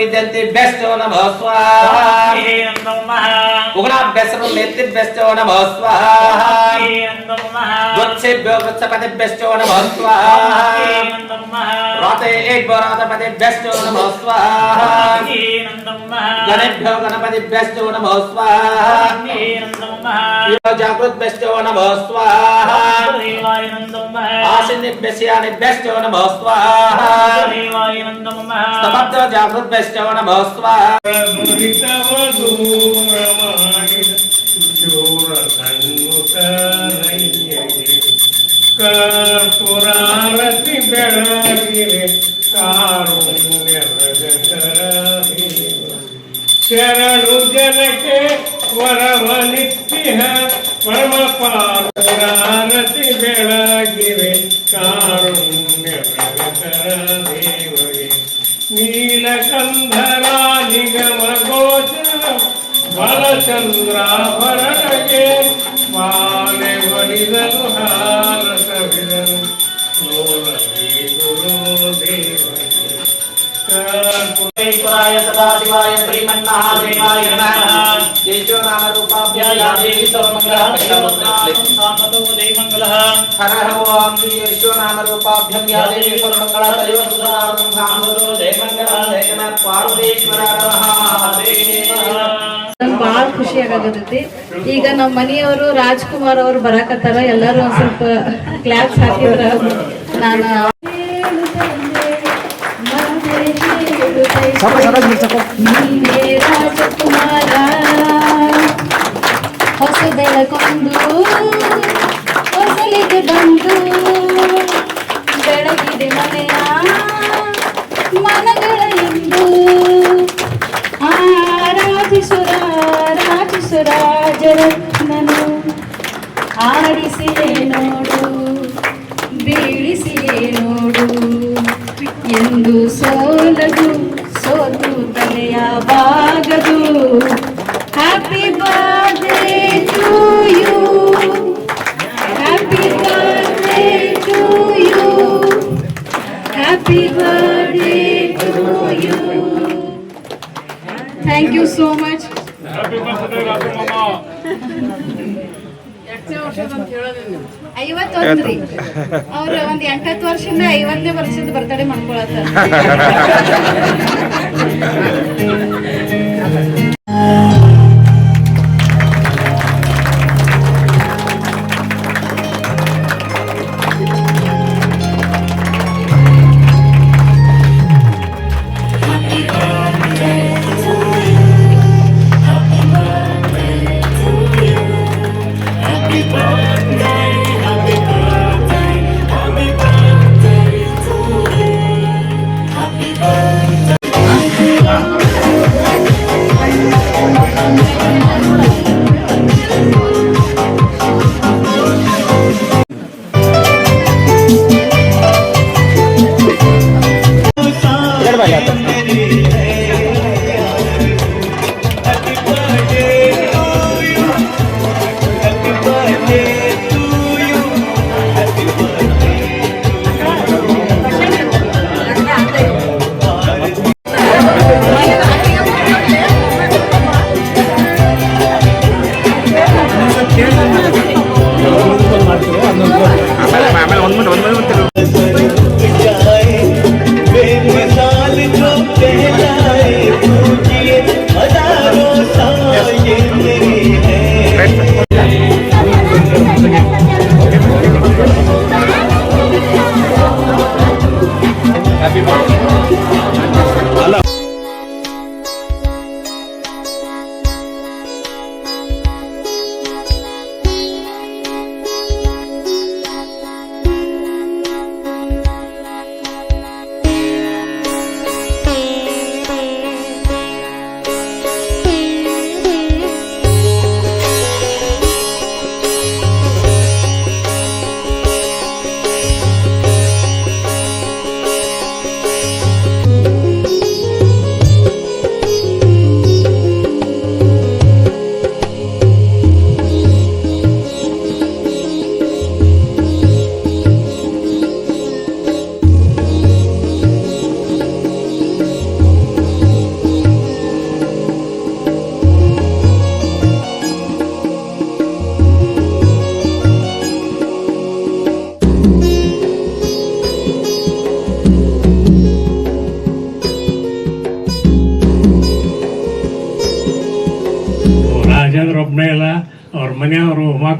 విద్యంతి best నమో స్వాహ. బెసరు నెత్తి best నమో స్వాహ. వచ్చేభ్యో వృక్షపతి బెస్ట్ నమో స్వాహ. రాతే ఏభ్యో బెస్ట్ నమో స్వాహ. జాగృత్ బెస్ట్ ನಮಃ ಸ್ವಾಹ ಕರ್ಪುರಾರತಿ ಬೆಳಗಿರೆ ಕಾರುಣ್ಯದ ಶರಣು ಜನಕ್ಕೆ ವರವನಿತ್ಯ ಪರಮ ಪಾರಾರತಿ ಚಂದ್ರಾಭರಣಗೆ ಮಾಲೆ ಹೊರಿದನು ಹಾರ ಸವಿದನು ಸದಾಶಿವಾಯ ಶ್ರೀಮನ್ನಾದೇವಾಯ ನಮಃ ಯೇಜೋ ನಾಮರೂಪಾಭ್ಯಾ ಯಾ ದೇವಿ ಸರ್ವಮಂಗಳ ಸಾಮತೋ रूपाभ्य या देवी सर्वमङ्गलः हर हर ओम श्री ईश्वर नाम रूपाभ्यं या देवी सर्वमङ्गलः तयो सुधारं भामरो जय मंगल जय नाथ पार्वतीश्वर महादेव ನಂಗೆ ಭಾಳ ಖುಷಿ ಆಗತೈತಿ ಈಗ ನಮ್ಮ ಮನೆಯವರು ರಾಜ್ಕುಮಾರ್ ಅವರು ಬರಾಕತ್ತಾರ ಎಲ್ಲರೂ ಒಂದ್ ಸ್ವಲ್ಪ ಕ್ಲಾಪ್ಸ್ ಹಾಕಿದ್ರ ನಾನು ನೀನೇ ರಾಜಕುಮಾರ ಹೊಸದೆಳಗೊಂಡು ಹೊಸಲಿಗೆ ಬಂದು ಬೆಳಗಿದೆ ಮನೆಯ ಮನಗಳ ಎಂದು ಆರಾಧಿಸುರ ರಾಜಿಸುರ ಜರತ್ನನು ಆಡಿಸಿಯೇ ನೋಡು, ಬೀಳಿಸಿಯೇ ನೋಡು. ಎಂದು ಸೋಲದು, ಸೋತು ತಲೆಯ ಬಾಗದು happy birthday thank you so much ಐವತ್ತೊಂದ್ರಿ. ಅವ್ರ ಒಂದ್ ಎಂಟತ್ತು ವರ್ಷದಿಂದ ಐವತ್ತನೇ ವರ್ಷದ ಬರ್ತಡೇ ಮಾಡ್ಕೊಳತ್ತಾರ.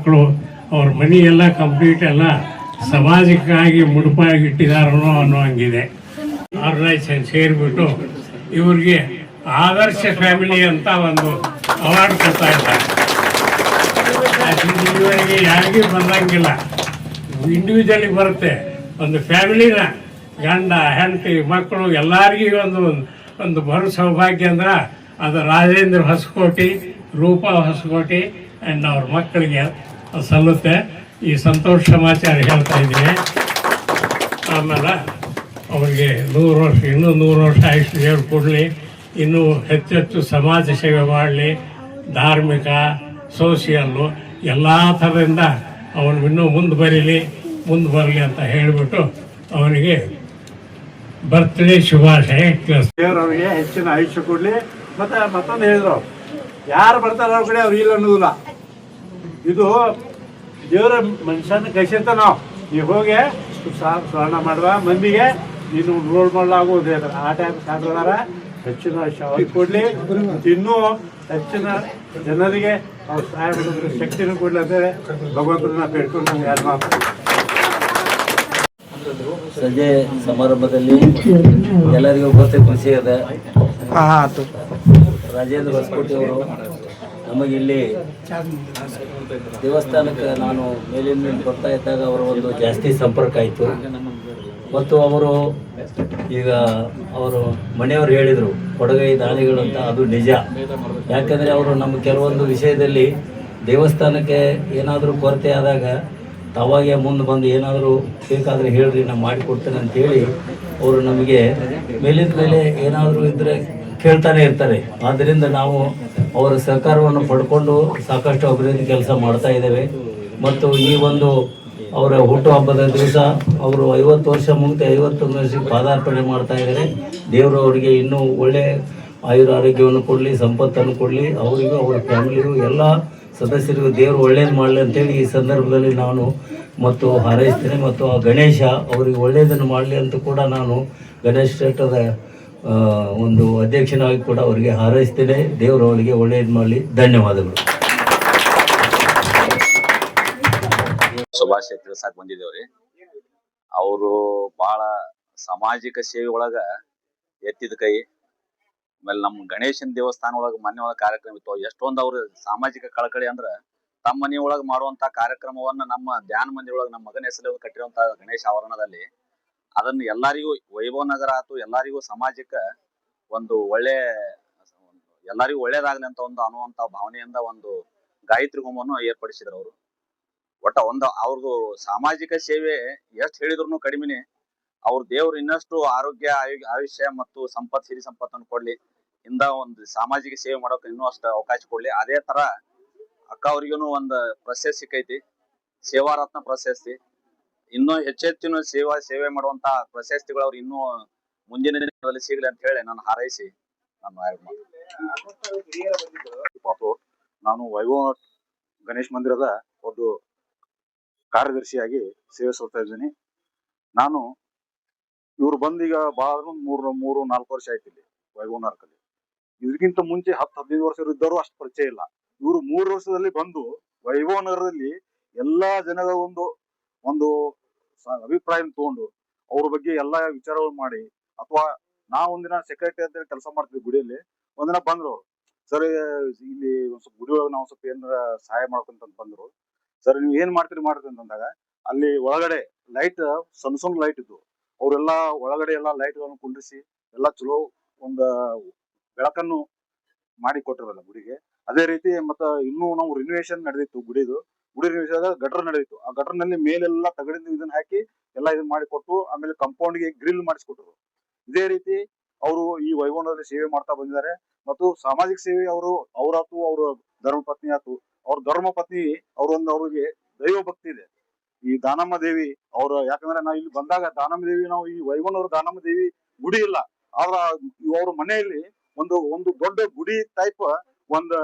ಮಕ್ಕಳು, ಅವ್ರ ಮನಿ ಎಲ್ಲ ಕಂಪ್ಲೀಟ್ ಎಲ್ಲ ಸಮಾಜಕ್ಕಾಗಿ ಮುಡುಪಾಗಿ ಇಟ್ಟಿದಾರನೋ ಅನ್ನೋ ಹಂಗಿದೆ. ಆರ್ಗನೈಸೇಷನ್ ಸೇರಿಬಿಟ್ಟು ಇವ್ರಿಗೆ ಆದರ್ಶ ಫ್ಯಾಮಿಲಿ ಅಂತ ಒಂದು ಅವಾರ್ಡ್ ಕೊಡ್ತಾ ಇದ್ದಾರೆ. ಇವರಿಗೆ ಯಾರಿಗೂ ಬಂದಂಗಿಲ್ಲ. ಇಂಡಿವಿಜುವಲಿ ಬರುತ್ತೆ. ಒಂದು ಫ್ಯಾಮಿಲಿನ ಗಂಡ, ಹೆಂಡತಿ, ಮಕ್ಕಳು ಎಲ್ಲರಿಗೂ ಒಂದು ಒಂದು ಬರೋ ಸೌಭಾಗ್ಯ ಅಂದ್ರೆ ಅದು ರಾಜೇಂದ್ರ ಹೊಸಕೋಟಿ, ರೂಪಾ ಹೊಸಕೋಟಿ ಆ್ಯಂಡ್ ಅವ್ರ ಮಕ್ಕಳಿಗೆ ಸಲ್ಲುತ್ತೆ. ಈ ಸಂತೋಷ ಸಮಾಚಾರ ಹೇಳ್ತಾ ಇದ್ದೀನಿ. ಆಮೇಲೆ ಅವರಿಗೆ ನೂರು ವರ್ಷ, ಇನ್ನೂ ನೂರು ವರ್ಷ ಆಯುಷ್ ದೇವ್ರು ಕೊಡಲಿ. ಇನ್ನೂ ಹೆಚ್ಚೆಚ್ಚು ಸಮಾಜ ಸೇವೆ ಮಾಡಲಿ. ಧಾರ್ಮಿಕ ಸೋಷಿಯಲ್ಲು ಎಲ್ಲ ಥರದಿಂದ ಅವನು ಇನ್ನೂ ಮುಂದೆ ಬರೀಲಿ, ಮುಂದೆ ಬರಲಿ ಅಂತ ಹೇಳಿಬಿಟ್ಟು ಅವನಿಗೆ ಬರ್ತ್ಡೇ ಶುಭಾಶಯ ತಿಳಿಸ್ತೀನಿ ಅವರಿಗೆ ಹೆಚ್ಚಿನ ಆಯುಷ್ಯ ಕೊಡಲಿ. ಮತ್ತೆ ಮತ್ತೊಂದು ಹೇಳಿದ್ರು. ಯಾರು ಬರ್ತಾರೋ ಅವ್ರ ಕಡೆ ಅವ್ರು ಇಲ್ಲ ಅನ್ನೋದಿಲ್ಲ. ಇದು ದೇವರ ಮನುಷ್ಯನ ಕೈಸಿರ್ತ ನಾವು. ನೀವು ಹೋಗಿ ಸ್ವರ್ಣ ಸ್ಮರಣ ಮಾಡುವ. ಮಂದಿಗೆ ನೀನು ರೋಲ್ ಮಾಡಲಾಗುವುದೇ ಆ ಟೈಮ್ ಸಾಧುದಾರ ಹೆಚ್ಚಿನ ಶಾವಿ ಕೊಡಲಿ. ಕೊಡ್ಲಿ ಇನ್ನೂ ಹೆಚ್ಚಿನ ಜನರಿಗೆ ಅವ್ರು ಸಹಾಯ ಮಾಡೋದ್ರ ಶಕ್ತಿನೂ ಕೊಡ್ಲಿ ಅಂತೇಳಿ ಭಗವಂತನ ಬೇಡ್ಕೊಂಡು ನಮ್ಗೆ ಯಾರು ಮಾತು ಸಂಜೆ ಸಮಾರಂಭದಲ್ಲಿ ಎಲ್ಲರಿಗೂ ಗೊತ್ತೇ ಖುಷಿ ಇದೆ. ರಾಜೇಂದ್ರ ಹೊಸಕೋಟೆ ಅವರು ನಮಗೆ ಇಲ್ಲಿ ದೇವಸ್ಥಾನಕ್ಕೆ ನಾನು ಮೇಲಿಂದ ಬರ್ತಾ ಇದ್ದಾಗ ಅವರ ಒಂದು ಜಾಸ್ತಿ ಸಂಪರ್ಕ ಆಯಿತು. ಮತ್ತು ಅವರು ಈಗ ಅವರು ಮನೆಯವರು ಹೇಳಿದರು, ಕೊಡಗೈ ದಾಳಿಗಳು ಅಂತ ಅದು ನಿಜ. ಯಾಕಂದರೆ ಅವರು ನಮ್ಮ ಕೆಲವೊಂದು ವಿಷಯದಲ್ಲಿ ದೇವಸ್ಥಾನಕ್ಕೆ ಏನಾದರೂ ಕೊರತೆ ಆದಾಗ ತಾವಾಗೆ ಮುಂದೆ ಬಂದು ಏನಾದರೂ ಬೇಕಾದರೆ ಹೇಳ್ರಿ, ನಾನು ಮಾಡಿಕೊಡ್ತೇನೆ ಅಂತೇಳಿ ಅವರು ನಮಗೆ ಮೇಲಿಂದ ಮೇಲೆ ಏನಾದರೂ ಇದ್ದರೆ ಕೇಳ್ತಾನೆ ಇರ್ತಾರೆ. ಆದ್ದರಿಂದ ನಾವು ಅವರ ಸಹಕಾರವನ್ನು ಪಡ್ಕೊಂಡು ಸಾಕಷ್ಟು ಅಭಿವೃದ್ಧಿ ಕೆಲಸ ಮಾಡ್ತಾ ಇದ್ದೇವೆ. ಮತ್ತು ಈ ಒಂದು ಅವರ ಹುಟ್ಟುಹಬ್ಬದ ದಿವಸ ಅವರು ಐವತ್ತು ವರ್ಷ ಮುಗಿದು ಐವತ್ತೊಂದು ವರ್ಷಕ್ಕೆ ಪಾದಾರ್ಪಣೆ ಮಾಡ್ತಾ ಇದ್ದಾರೆ. ದೇವರು ಅವರಿಗೆ ಇನ್ನೂ ಒಳ್ಳೆ ಆಯುರ ಆರೋಗ್ಯವನ್ನು ಕೊಡಲಿ, ಸಂಪತ್ತನ್ನು ಕೊಡಲಿ. ಅವರಿಗೂ, ಅವರ ಫ್ಯಾಮಿಲಿಗೂ, ಎಲ್ಲ ಸದಸ್ಯರಿಗೂ ದೇವರು ಒಳ್ಳೇದು ಮಾಡಲಿ ಅಂತೇಳಿ ಈ ಸಂದರ್ಭದಲ್ಲಿ ನಾನು ಮತ್ತು ಹಾರೈಸ್ತೇನೆ. ಮತ್ತು ಆ ಗಣೇಶ ಅವರಿಗೆ ಒಳ್ಳೆಯದನ್ನು ಮಾಡಲಿ ಅಂತ ಕೂಡ ನಾನು ಗಣೇಶ ಶ್ರೇಷ್ಠದ ಒಂದು ಅಧ್ಯಕ್ಷನಾಗಿ ಕೂಡ ಅವರಿಗೆ ಹಾರೈಸ್ತೇನೆ. ದೇವರು ಅವರಿಗೆ ಒಳ್ಳೆಯದು ಮಾಡಲಿ. ಧನ್ಯವಾದಗಳು. ಶುಭಾಶಯ ತಿಳ್ಸಾಕ್ ಬಂದಿದ್ದೇವ್ರಿ. ಅವರು ಬಹಳ ಸಾಮಾಜಿಕ ಸೇವೆ ಒಳಗ ಎತ್ತಿದ ಕೈ. ಆಮೇಲೆ ನಮ್ಮ ಗಣೇಶನ ದೇವಸ್ಥಾನ ಒಳಗ ಒಳಗ ಕಾರ್ಯಕ್ರಮ ಇತ್ತು. ಎಷ್ಟೊಂದು ಅವ್ರ ಸಾಮಾಜಿಕ ಕಳಕಳಿ ಅಂದ್ರ ತಮ್ಮ ಮನೆ ಮಾಡುವಂತ ಕಾರ್ಯಕ್ರಮವನ್ನ ನಮ್ಮ ಧ್ಯಾನ ಮಂದಿರ ಒಳಗ ನಮ್ಮ ಮಗನ ಹೆಸರು ಕಟ್ಟಿರುವಂತ ಗಣೇಶ ಆವರಣದಲ್ಲಿ ಅದನ್ನ ಎಲ್ಲರಿಗೂ, ವೈಭವ ನಗರ ಆತು ಎಲ್ಲರಿಗೂ ಸಮಾಜಕ್ಕ ಒಂದು ಒಳ್ಳೆ, ಎಲ್ಲರಿಗೂ ಒಳ್ಳೇದಾಗಲಿ ಅಂತ ಒಂದು ಅನ್ನುವಂತ ಭಾವನೆಯಿಂದ ಒಂದು ಗಾಯತ್ರಿ ಹೋಮವನ್ನು ಏರ್ಪಡಿಸಿದ್ರು ಅವರು. ಒಟ್ಟ ಒಂದು ಅವ್ರದ್ದು ಸಾಮಾಜಿಕ ಸೇವೆ ಎಷ್ಟು ಹೇಳಿದ್ರು ಕಡಿಮೆನೆ. ಅವ್ರ ದೇವ್ರು ಇನ್ನಷ್ಟು ಆರೋಗ್ಯ, ಆಯು- ಆಯುಷ್ಯ ಮತ್ತು ಸಂಪತ್, ಸಿರಿ ಸಂಪತ್ತನ್ನು ಕೊಡ್ಲಿ. ಇಂದ ಒಂದು ಸಾಮಾಜಿಕ ಸೇವೆ ಮಾಡೋಕೆ ಇನ್ನೂ ಅಷ್ಟು ಅವಕಾಶ ಕೊಡ್ಲಿ. ಅದೇ ತರ ಅಕ್ಕ ಅವ್ರಿಗೂ ಒಂದು ಪ್ರಶಸ್ತಿ ಸಿಕ್ಕೈತಿ. ಸೇವಾರತ್ನ ಪ್ರಶಸ್ತಿ. ಇನ್ನೂ ಹೆಚ್ಚೆಚ್ಚಿನ ಸೇವಾ, ಸೇವೆ ಮಾಡುವಂತ ಪ್ರಶಸ್ತಿಗಳು ಅವ್ರು ಇನ್ನೂ ಮುಂದಿನ ದಿನಗಳಲ್ಲಿ ಸಿಗಲಿ ಅಂತ ಹೇಳಿ ನಾನು ಹಾರೈಸಿ ನಾನು ನಾನು ವೈಭವ ಗಣೇಶ್ ಮಂದಿರದ ಒಂದು ಕಾರ್ಯದರ್ಶಿಯಾಗಿ ಸೇವೆ ಸಲ್ತಾ ಇದ್ದೀನಿ. ನಾನು ಇವ್ರು ಬಂದೀಗ ಬಹಳ ಮೂರು ಮೂರು, ನಾಲ್ಕು ವರ್ಷ ಆಯ್ತು ಇಲ್ಲಿ ವೈಭವನಗರದಲ್ಲಿ ಇದಕ್ಕಿಂತ ಮುಂಚೆ ಹತ್ತು, ಹದಿನೈದು ವರ್ಷ ಇದ್ದವರು ಅಷ್ಟು ಪರಿಚಯ ಇಲ್ಲ. ಇವರು ಮೂರು ವರ್ಷದಲ್ಲಿ ಬಂದು ವೈಭವ ನಗರದಲ್ಲಿ ಎಲ್ಲಾ ಜನಗಳ ಒಂದು ಒಂದು ಅಭಿಪ್ರಾಯ ತಗೊಂಡು ಅವ್ರ ಬಗ್ಗೆ ಎಲ್ಲಾ ವಿಚಾರಗಳು ಮಾಡಿ ಅಥವಾ ನಾ ಒಂದಿನ ಸೆಕ್ರೆಟರಿ ಅಂತ ಕೆಲಸ ಮಾಡ್ತೀವಿ ಗುಡಿಯಲ್ಲಿ ಒಂದಿನ ಬಂದ್ರು ಸರ್, ಇಲ್ಲಿ ಒಂದ್ ಸ್ವಲ್ಪ ಗುಡಿ ಒಳಗೆ ನಾವು ಸ್ವಲ್ಪ ಏನಾರ ಸಹಾಯ ಮಾಡ್ಕೊಂತ ಬಂದ್ರು. ಸರ್, ನೀವು ಏನ್ ಮಾಡ್ತೀರಿ ಮಾಡ್ತೀರಿ ಅಂತಂದಾಗ, ಅಲ್ಲಿ ಒಳಗಡೆ ಲೈಟ್ ಸಣ್ಣ ಸಣ್ಣ ಲೈಟ್ ಇದ್ವು. ಅವರೆಲ್ಲ ಒಳಗಡೆ ಎಲ್ಲ ಲೈಟ್ಗಳನ್ನು ಕುಂಡ್ರಿಸಿ, ಎಲ್ಲ ಚಲೋ ಒಂದ ಬೆಳಕನ್ನು ಮಾಡಿ ಕೊಟ್ಟಿರಲ್ಲ ಗುಡಿಗೆ. ಅದೇ ರೀತಿ ಮತ್ತ ಇನ್ನೂ ನಾವು ರಿನೋವೇಷನ್ ನಡೆದಿತ್ತು ಗುಡಿದು. ಗುಡಿ ನಿಮಿಷದ ಗಟರ್ ನಡೆಯಿತು ಆ ಗಟರ್ನಲ್ಲಿ ಮೇಲೆಲ್ಲ ತಗಡಿಂದ ಇದನ್ನ ಹಾಕಿ ಎಲ್ಲ ಇದನ್ನ ಮಾಡಿ ಕೊಟ್ಟು ಆಮೇಲೆ ಕಾಂಪೌಂಡ್ಗೆ ಗ್ರಿಲ್ ಮಾಡಿಸ್ಕೊಟ್ರು ಇದೇ ರೀತಿ ಅವರು ಈ ವೈಭವನದಲ್ಲಿ ಸೇವೆ ಮಾಡ್ತಾ ಬಂದಿದ್ದಾರೆ. ಮತ್ತು ಸಾಮಾಜಿಕ ಸೇವೆ ಅವರು ಅವರಾತು ಅವರ ಧರ್ಮ ಪತ್ನಿ ಆತು. ಅವ್ರ ಧರ್ಮ ಪತ್ನಿ ಅವರೊಂದು ಅವ್ರಿಗೆ ದೈವ ಭಕ್ತಿ ಇದೆ. ಈ ದಾನಮ್ಮ ದೇವಿ ಅವ್ರ ಯಾಕಂದ್ರೆ ನಾವು ಇಲ್ಲಿ ಬಂದಾಗ ದಾನಮ್ಮ ದೇವಿ ನಾವು ಈ ವೈಭವನವ್ರ ದಾನಮ್ಮ ದೇವಿ ಗುಡಿ ಇಲ್ಲ. ಆದ್ರ ಅವ್ರ ಮನೆಯಲ್ಲಿ ಒಂದು ಒಂದು ದೊಡ್ಡ ಗುಡಿ ಟೈಪ್ ಒಂದ್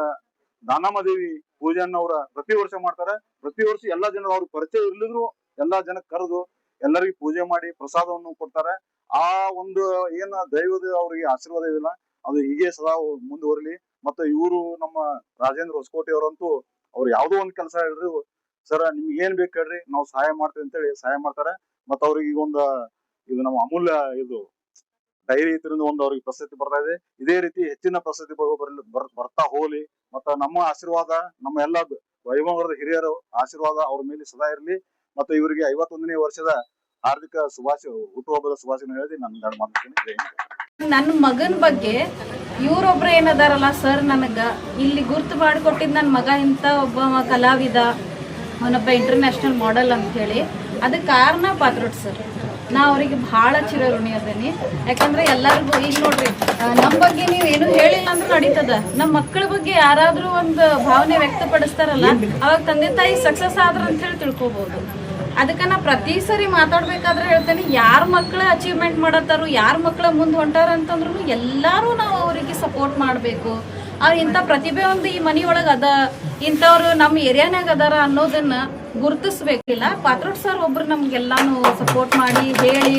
ದಾನಮ್ಮ ದೇವಿ ಪೂಜೆಯನ್ನ ಅವರ ಪ್ರತಿ ವರ್ಷ ಮಾಡ್ತಾರೆ. ಪ್ರತಿ ವರ್ಷ ಎಲ್ಲಾ ಜನರು ಅವ್ರ ಪರಿಚಯ ಇರ್ಲಿದ್ರು ಎಲ್ಲಾ ಜನ ಕರೆದು ಎಲ್ಲರಿಗೂ ಪೂಜೆ ಮಾಡಿ ಪ್ರಸಾದವನ್ನು ಕೊಡ್ತಾರೆ. ಆ ಒಂದು ಏನ ದೈವದ ಅವರಿಗೆ ಆಶೀರ್ವಾದ ಇದೆಯಲ್ಲ ಅದು ಹೀಗೆ ಸದಾ ಮುಂದುವರಲಿ. ಮತ್ತೆ ಇವರು ನಮ್ಮ ರಾಜೇಂದ್ರ ಹೊಸಕೋಟೆ ಅವರಂತೂ ಅವ್ರು ಯಾವ್ದೋ ಒಂದ್ ಕೆಲಸ ಹೇಳ್ರಿ ಸರ್, ನಿಮ್ಗೆ ಏನ್ ಬೇಕು ಹೇಳ್ರಿ, ನಾವು ಸಹಾಯ ಮಾಡ್ತೀವಿ ಅಂತೇಳಿ ಸಹಾಯ ಮಾಡ್ತಾರೆ. ಮತ್ತ ಅವ್ರಿಗೆ ಒಂದು ಇದು ನಮ್ಮ ಅಮೂಲ್ಯ ಇದು ಡೈರಿ ಇದರಿಂದ ಒಂದು ಅವ್ರಿಗೆ ಪ್ರಸಿದ್ಧಿ ಬರ್ತಾ ಇದೆ. ಇದೇ ರೀತಿ ಹೆಚ್ಚಿನ ಬರ್- ಬರ್ತಾ ಹೋಗ್ಲಿ. ಮತ್ತ ನಮ್ಮ ಆಶೀರ್ವಾದ, ನಮ್ಮ ಎಲ್ಲ ವೈಭವದ ಹಿರಿಯರು ಆಶೀರ್ವಾದ ಅವ್ರ ಮೇಲೆ ಸದಾ ಇರಲಿ. ಮತ್ತು ಇವರಿಗೆ ಐವತ್ತೊಂದನೇ ವರ್ಷದ ಹಾರ್ದಿಕ ಶುಭಾಶಯ ಹುಟ್ಟುಹಬ್ಬದ ಶುಭಾಶಯ ಹೇಳಿ ನನ್ನ ಎರಡು ಮಾತಾಡ್ತೀನಿ. ನನ್ನ ಮಗನ ಬಗ್ಗೆ ಇವ್ರೊಬ್ರು ಏನದಾರಲ್ಲ ಸರ್ ನನಗ? ಇಲ್ಲಿ ಗುರ್ತು ಮಾಡಿಕೊಟ್ಟಿದ್ ನನ್ನ ಮಗ ಇಂಥ ಒಬ್ಬ ಕಲಾವಿದ, ಅವನೊಬ್ಬ ಇಂಟರ್ನ್ಯಾಷನಲ್ ಮಾಡೆಲ್ ಅಂತ ಹೇಳಿ. ಅದಕ್ಕೆ ಕಾರಣ ಪಾತ್ರ ಸರ್? ನಾ ಅವರಿಗೆ ಭಾಳ ಚಿರಋಣಿ ಅದೇನಿ. ಯಾಕಂದ್ರೆ ಎಲ್ಲರಿಗೂ ಈಗ ನೋಡ್ರಿ ನಮ್ಮ ಬಗ್ಗೆ ನೀವು ಏನು ಹೇಳಿಲ್ಲ ಅಂದ್ರೆ ನಡೀತದ. ನಮ್ಮ ಮಕ್ಕಳ ಬಗ್ಗೆ ಯಾರಾದ್ರೂ ಒಂದು ಭಾವನೆ ವ್ಯಕ್ತಪಡಿಸ್ತಾರಲ್ಲ, ಅವಾಗ ತಂದೆ ತಾಯಿ ಸಕ್ಸಸ್ ಆದ್ರ ಅಂತ ಹೇಳಿ ತಿಳ್ಕೊಬಹುದು ಅದಕ್ಕೆ ನಾ ಪ್ರತಿ ಸರಿ ಮಾತಾಡ್ಬೇಕಾದ್ರೆ ಹೇಳ್ತೇನೆ, ಯಾರ ಮಕ್ಕಳ ಅಚೀವ್ಮೆಂಟ್ ಮಾಡತ್ತಾರು, ಯಾರ ಮಕ್ಕಳ ಮುಂದೆ ಹೊಂಟಾರ ಅಂತಂದ್ರು ಎಲ್ಲರೂ ನಾವು ಅವರಿಗೆ ಸಪೋರ್ಟ್ ಮಾಡಬೇಕು. ಅವ್ರು ಇಂಥ ಪ್ರತಿಭೆ ಒಂದು ಈ ಮನೆಯೊಳಗೆ ಅದ, ಇಂಥವ್ರು ನಮ್ಮ ಏರಿಯಾನಾಗ ಅದಾರ ಅನ್ನೋದನ್ನ ಗುರುತಿಸ್ಬೇಕಿಲ್ಲ. ಪಾತ್ರೋಟ್ ಸರ್ ಒಬ್ರು ನಮ್ಗೆಲ್ಲಾನು ಸಪೋರ್ಟ್ ಮಾಡಿ ಹೇಳಿ,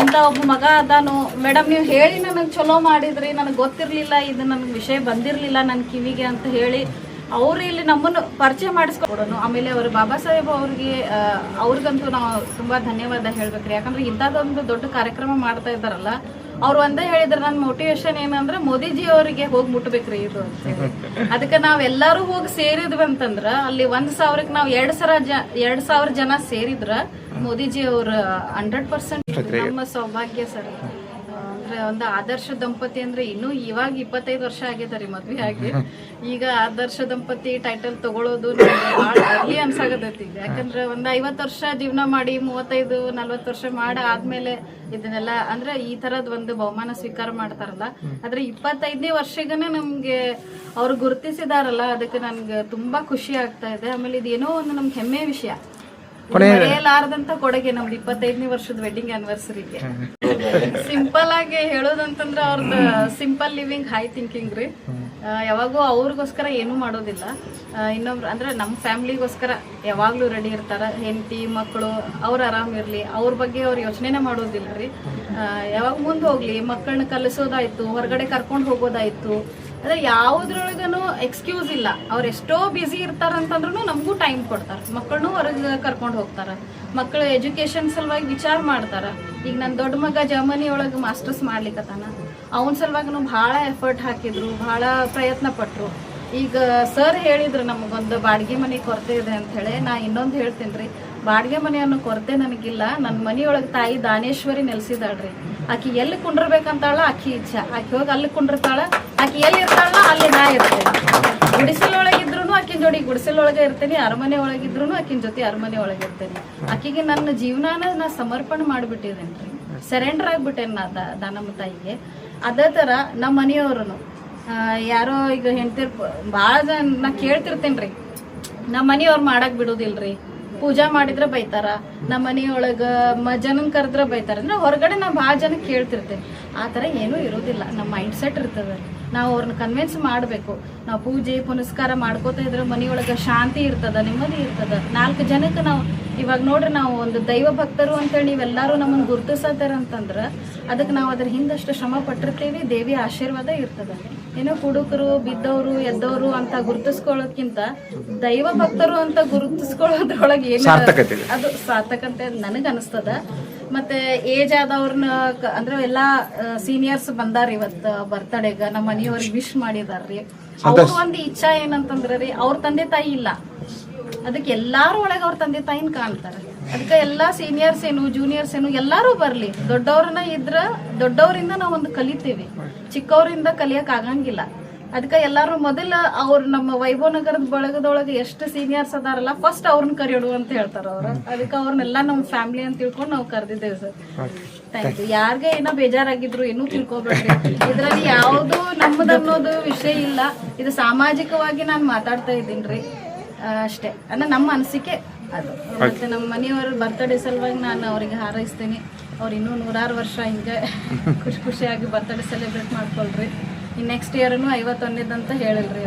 ಇಂಥ ಒಬ್ಬ ಮಗ ಅದಾನು. ಮೇಡಮ್ ನೀವು ಹೇಳಿ ನನಗೆ ಚಲೋ ಮಾಡಿದ್ರಿ, ನನಗೆ ಗೊತ್ತಿರಲಿಲ್ಲ, ಇದು ನನಗೆ ವಿಷಯ ಬಂದಿರಲಿಲ್ಲ ನನ್ನ ಕಿವಿಗೆ ಅಂತ ಹೇಳಿ ಅವ್ರು ಇಲ್ಲಿ ನಮ್ಮನ್ನು ಪರಿಚಯ ಮಾಡಿಸ್ಕೊಡೋನು. ಆಮೇಲೆ ಅವರು ಬಾಬಾ ಸಾಹೇಬ್ ಅವ್ರಿಗೆ ಅವ್ರಿಗಂತೂ ನಾವು ತುಂಬಾ ಧನ್ಯವಾದ ಹೇಳ್ಬೇಕ್ರಿ. ಯಾಕಂದ್ರೆ ಇಂಥದ್ದೊಂದು ದೊಡ್ಡ ಕಾರ್ಯಕ್ರಮ ಮಾಡ್ತಾ ಇದ್ದಾರಲ್ಲ ಅವ್ರು ಒಂದೇ ಹೇಳಿದ್ರೆ ನನ್ನ ಮೋಟಿವೇಶನ್ ಏನಂದ್ರೆ ಮೋದಿಜಿ ಅವರಿಗೆ ಹೋಗಿ ಮುಟ್ಬೇಕ್ರಿ ಇದು ಅಂತ. ಅದಕ್ಕೆ ನಾವೆಲ್ಲರೂ ಹೋಗಿ ಸೇರಿದ್ವಿ ಅಂತಂದ್ರ ಅಲ್ಲಿ ಒಂದ್ ಸಾವಿರಕ್ಕೆ ನಾವು ಎರಡ್ ಸಾವಿರ ಜ ಎರಡ್ ಸಾವಿರ ಜನ ಸೇರಿದ್ರ ಮೋದಿಜಿ ಅವ್ರ ಹಂಡ್ರೆಡ್ ಪರ್ಸೆಂಟ್ ನಮ್ಮ ಸೌಭಾಗ್ಯ ಸರ್ ಅಂದ್ರೆ ಒಂದು ಆದರ್ಶ ದಂಪತಿ ಅಂದ್ರೆ ಇನ್ನು ಇವಾಗ ಇಪ್ಪತ್ತೈದು ವರ್ಷ ಆಗಿದೆ ರೀ ಮದ್ವೆ ಆಗಿ. ಈಗ ಆದರ್ಶ ದಂಪತಿ ಟೈಟಲ್ ತಗೊಳ್ಳೋದು ಭಾಳ ಅರ್ಲಿ ಅನ್ಸಾಗತೈತಿ. ಈಗ ಯಾಕಂದ್ರೆ ಒಂದ್ ಐವತ್ತು ವರ್ಷ ಜೀವನ ಮಾಡಿ ಮೂವತ್ತೈದು ನಲ್ವತ್ತು ವರ್ಷ ಮಾಡ ಆದ್ಮೇಲೆ ಇದನ್ನೆಲ್ಲ ಅಂದ್ರೆ ಈ ತರದ್ ಒಂದು ಬಹುಮಾನ ಸ್ವೀಕಾರ ಮಾಡ್ತಾರಲ್ಲ ಆದ್ರೆ ಇಪ್ಪತ್ತೈದನೇ ವರ್ಷಗನ ನಮ್ಗೆ ಅವ್ರು ಗುರುತಿಸಿದಾರಲ್ಲ ಅದಕ್ಕೆ ನನ್ಗೆ ತುಂಬಾ ಖುಷಿ ಆಗ್ತಾ ಇದೆ. ಆಮೇಲೆ ಇದೇನೋ ಒಂದು ನಮ್ಗೆ ಹೆಮ್ಮೆ ವಿಷಯ. ಮರೆಯಲಾರದಂತ ಕೊಡುಗೆ ನಮ್ದು ಇಪ್ಪತ್ತೈದನೇ ವರ್ಷದ ವೆಡ್ಡಿಂಗ್ ಆನಿವರ್ಸರಿಗೆ ಸಿಂಪಲ್ ಆಗಿ ಹೇಳೋದಂತಂದ್ರೆ ಅವ್ರದ್ದು ಸಿಂಪಲ್ ಲಿವಿಂಗ್ ಹೈ ಥಿಂಕಿಂಗ್ ರೀ. ಯಾವಾಗೂ ಅವ್ರಿಗೋಸ್ಕರ ಏನೂ ಮಾಡೋದಿಲ್ಲ. ಇನ್ನೊಬ್ರು ಅಂದ್ರೆ ನಮ್ಮ ಫ್ಯಾಮ್ಲಿಗೋಸ್ಕರ ಯಾವಾಗಲೂ ರೆಡಿ ಇರ್ತಾರ. ಹೆಂಡತಿ ಮಕ್ಕಳು ಅವ್ರು ಆರಾಮ್ ಇರ್ಲಿ. ಅವ್ರ ಬಗ್ಗೆ ಅವ್ರು ಯೋಚನೆನೇ ಮಾಡೋದಿಲ್ಲ ರೀ. ಯಾವಾಗ ಮುಂದೆ ಹೋಗ್ಲಿ ಮಕ್ಕಳನ್ನ ಕಲಿಸೋದಾಯ್ತು ಹೊರಗಡೆ ಕರ್ಕೊಂಡು ಹೋಗೋದಾಯ್ತು. ಅಂದ್ರೆ ಯಾವ್ದ್ರೊಳಗನು ಎಕ್ಸ್ಕ್ಯೂಸ್ ಇಲ್ಲ. ಅವ್ರು ಎಷ್ಟೋ ಬ್ಯುಸಿ ಇರ್ತಾರಂತಂದ್ರೂ ನಮಗೂ ಟೈಮ್ ಕೊಡ್ತಾರೆ. ಮಕ್ಕಳನ್ನೂ ಹೊರಗೆ ಕರ್ಕೊಂಡು ಹೋಗ್ತಾರೆ. ಮಕ್ಕಳು ಎಜುಕೇಶನ್ ಸಲುವಾಗಿ ವಿಚಾರ ಮಾಡ್ತಾರೆ. ಈಗ ನನ್ನ ದೊಡ್ಡ ಮಗ ಜರ್ಮನಿ ಒಳಗೆ ಮಾಸ್ಟರ್ಸ್ ಮಾಡ್ಲಿಕ್ಕತ್ತಾನ ಅವನ ಸಲುವಾಗಿ ಭಾಳ ಎಫರ್ಟ್ ಹಾಕಿದ್ರು, ಭಾಳ ಪ್ರಯತ್ನ ಪಟ್ಟರು ಈಗ ಸರ್ ಹೇಳಿದ್ರು ನಮಗೊಂದು ಬಾಡಿಗೆ ಮನೆ ಕೊರತೆ ಇದೆ ಅಂತ ಹೇಳಿ, ನಾ ಇನ್ನೊಂದು ಹೇಳ್ತೀನಿ ರೀ. ಬಾಡಿಗೆ ಮನೆ ಅನ್ನೋ ಕೊರತೆ ನನಗಿಲ್ಲ. ನನ್ನ ಮನೆಯೊಳಗೆ ತಾಯಿ ದಾನೇಶ್ವರಿ ನೆಲೆಸಿದಾಳ್ರಿ ಆಕಿ ಎಲ್ಲಿ ಕುಂಡ್ರಬೇಕಂತಾಳ ಆಕಿ ಇಚ್ಛಾ. ಆಕಿ ಹೋಗಿ ಅಲ್ಲಿ ಕುಂಡಿರ್ತಾಳ. ಆಕಿ ಎಲ್ಲಿ ಇರ್ತಾಳ ಅಲ್ಲಿ ನಾ ಇರ್ತೇನೆ. ಗುಡಿಸಲೊಳಗಿದ್ರು ಆಕಿನ ಜೋಡಿ ಗುಡಿಸಲೊಳಗೆ ಇರ್ತೇನೆ. ಅರಮನೆ ಒಳಗಿದ್ರು ಆಕಿನ ಜೊತೆ ಅರಮನೆ ಒಳಗೆ ಇರ್ತೇನೆ. ಆಕಿಗೆ ನನ್ನ ಜೀವನಾನ ನಾ ಸಮರ್ಪಣೆ ಮಾಡಿಬಿಟ್ಟಿದ್ದೇನೆ ರೀ ಸರೆಂಡರ್ ಆಗ್ಬಿಟ್ಟೇನೆ ನಾ ದಾನಮ್ಮ ತಾಯಿಗೆ. ಅದೇ ಥರ ನಮ್ಮ ಮನೆಯವ್ರು ಯಾರೋ ಈಗ ಹೆಂಡ್ತಿರ್ ಭಾಳ ಜನ ನಾ ಕೇಳ್ತಿರ್ತೇನೆ ರೀ ನಮ್ಮ ಮನೆಯವ್ರು ಮಾಡಕ್ ಬಿಡುದಿಲ್ರಿ. ಪೂಜಾ ಮಾಡಿದ್ರೆ ಬೈತಾರ, ನಮ್ಮ ಮನೆಯೊಳಗ ಮ ಜನನ್ ಕರೆದ್ರೆ ಬೈತಾರ. ಅಂದ್ರೆ ಹೊರಗಡೆ ನಾವು ಭಾಳ ಜನ ಕೇಳ್ತಿರ್ತೇವೆ. ಆ ಥರ ಏನೂ ಇರೋದಿಲ್ಲ. ನಮ್ಮ ಮೈಂಡ್ ಸೆಟ್ ಇರ್ತದೆ. ನಾವು ಅವ್ರನ್ನ ಕನ್ವಿನ್ಸ್ ಮಾಡಬೇಕು. ನಾವು ಪೂಜೆ, ಪುನಸ್ಕಾರ ಮಾಡ್ಕೋತಾ ಇದ್ರೆ ಮನೆಯೊಳಗೆ ಶಾಂತಿ ಇರ್ತದ, ನೆಮ್ಮದಿ ಇರ್ತದ. ನಾಲ್ಕು ಜನಕ್ಕೆ ನಾವು ಇವಾಗ ನೋಡ್ರಿ ನಾವು ಒಂದು ದೈವ ಭಕ್ತರು ಅಂತೇಳಿ ನೀವೆಲ್ಲರೂ ನಮ್ಮನ್ನು ಗುರುತಿಸತ್ತಾರ ಅಂತಂದ್ರೆ ಅದಕ್ಕೆ ನಾವು ಅದ್ರ ಹಿಂದಷ್ಟು ಶ್ರಮ ಪಟ್ಟಿರ್ತೀವಿ, ದೇವಿ ಆಶೀರ್ವಾದ ಇರ್ತದ. ಏನೋ ಕುಡುಕರು ಬಿದ್ದವರು ಎದ್ದವರು ಅಂತ ಗುರುತಿಸ್ಕೊಳ್ಳೋದ್ಕಿಂತ ದೈವ ಭಕ್ತರು ಅಂತ ಗುರುತಿಸ್ಕೊಳ್ಳೋದ್ರೊಳಗೆ ಏನು ಅದು ಸಾರ್ಥಕ ಅಂತ ನನಗೆ ಅನಿಸ್ತದ. ಮತ್ತೆ ಏಜ್ ಆದವ್ರನ್ನ ಅಂದ್ರೆ ಎಲ್ಲಾ ಸೀನಿಯರ್ಸ್ ಬಂದಾರ ಇವತ್ತು ಬರ್ತಡೇಗ. ನಮ್ಮ ಮನೆಯವ್ರಿಗೆ ವಿಶ್ ಮಾಡಿದಾರ್ರಿ. ಅವ್ರ ಒಂದು ಇಚ್ಛಾ ಏನಂತಂದ್ರೆ ರೀ ಅವ್ರ ತಂದೆ ತಾಯಿ ಇಲ್ಲ. ಅದಕ್ಕೆ ಎಲ್ಲಾರು ಒಳಗೆ ಅವ್ರ ತಂದೆ ತಾಯಿನ ಕಾಣ್ತಾರೆ. ಅದಕ್ಕೆ ಎಲ್ಲಾ ಸೀನಿಯರ್ಸ್ ಏನು ಜೂನಿಯರ್ಸ್ ಏನು ಎಲ್ಲಾರು ಬರ್ಲಿ. ದೊಡ್ಡವ್ರನ್ನ ಇದ್ರ ದೊಡ್ಡವರಿಂದ ನಾವು ಒಂದು ಕಲಿತೀವಿ. ಚಿಕ್ಕವರಿಂದ ಕಲಿಯಕ್ ಆಗಂಗಿಲ್ಲ. ಅದಕ್ಕೆ ಎಲ್ಲಾರು ಮೊದಲ ಅವ್ರ ನಮ್ಮ ವೈಭವ ನಗರದ ಬಳಗದೊಳಗೆ ಎಷ್ಟು ಸೀನಿಯರ್ಸ್ ಅದಾರಲ್ಲ ಫಸ್ಟ್ ಅವ್ರನ್ನ ಕರೆಯೋಡು ಅಂತ ಹೇಳ್ತಾರ ಅವ್ರು. ಅದಕ್ಕೆ ಅವ್ರನ್ನೆಲ್ಲ ನಮ್ಮ ಫ್ಯಾಮಿಲಿ ಅಂತ ತಿಳ್ಕೊಂಡು ನಾವು ಕರೆದಿದ್ದೇವೆ ಸರ್. ಥ್ಯಾಂಕ್ ಯು ಯಾರಿಗೆ ಏನೋ ಬೇಜಾರಾಗಿದ್ರು ಏನೂ ತಿಳ್ಕೊಬೇಡ್ರಿ. ಇದರಲ್ಲಿ ಯಾವುದು ನಮ್ಮದು ಅನ್ನೋದು ವಿಷಯ ಇಲ್ಲ. ಇದು ಸಾಮಾಜಿಕವಾಗಿ ನಾನು ಮಾತಾಡ್ತಾ ಇದ್ದೀನಿ ರೀ. ಅಷ್ಟೇ. ಅಂದ್ರೆ ನಮ್ಮ ಅನಿಸಿಕೆ ಅದು. ಮತ್ತೆ ನಮ್ಮ ಮನೆಯವ್ರ ಬರ್ತಡೇ ಸಲುವಾಗಿ ನಾನು ಅವರಿಗೆ ಹಾರೈಸ್ತೀನಿ. ಅವ್ರು ಇನ್ನೂ ನೂರಾರು ವರ್ಷ ಹಿಂಗೆ ಖುಷಿ ಖುಷಿಯಾಗಿ ಬರ್ತಡೇ ಸೆಲೆಬ್ರೇಟ್ ಮಾಡ್ಕೊಳ್ರಿ. ನೆಕ್ಸ್ಟ್ ಇಯರ್ನು ಐವತ್ತೊಂದಿದ್ದಂತ ಹೇಳಿಲ್ರಿ